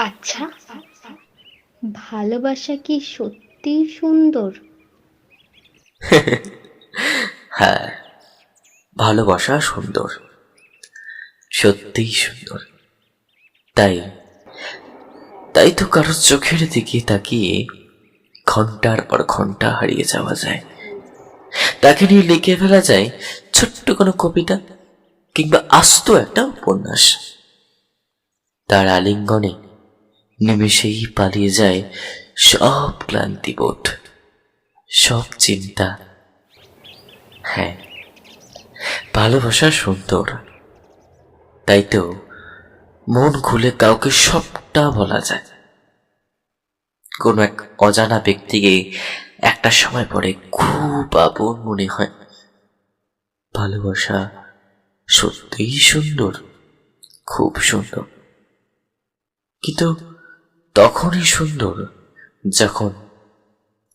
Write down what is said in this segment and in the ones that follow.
আচ্ছা। ভালোবাসা কি সত্যিই সুন্দর? হ্যাঁ ভালোবাসা সুন্দর। সত্যিই সুন্দর। তাই তাই তো কারোর চোখের দিকে তাকিয়ে ঘণ্টার পর ঘণ্টা হারিয়ে যাওয়া যায়। তাকে নিয়ে লিখে ফেলা যায় ছোট্ট কোনো কবিতা কিংবা আস্ত একটা উপন্যাস। তার আলিঙ্গনে নিমেষেই পালিয়ে যায় সব ক্লান্তিবোধ সব চিন্তা। হ্যাঁ ভালোবাসা সুন্দর। তাই তো মন খুলে কাউকে সবটা বলা যায়। কোন এক অজানা ব্যক্তিকে একটা সময় পরে খুব আপন মনে হয়। ভালোবাসা সত্যিই সুন্দর, খুব সুন্দর। কিন্তু তখনই সুন্দর যখন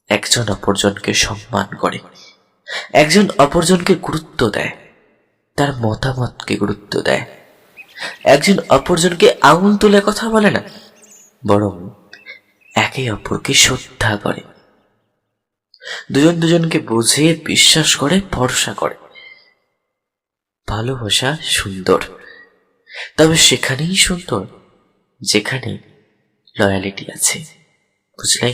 একজন অপরজনকে সম্মান করে। একজন অপরজনকে গুরুত্ব দেয়। তার মতামতকে গুরুত্ব দেয়। একজন অপরজনকে আঙুল তুলে কথা বলে না, বরং একে অপরকে শ্রদ্ধা করে। দুজন দুজনকে বুঝে বিশ্বাস করে, ভরসা করে। ভালোবাসা সুন্দর, তবে সেখানেই সুন্দর, যেখানে লয়ালিটি আছে বুঝলে?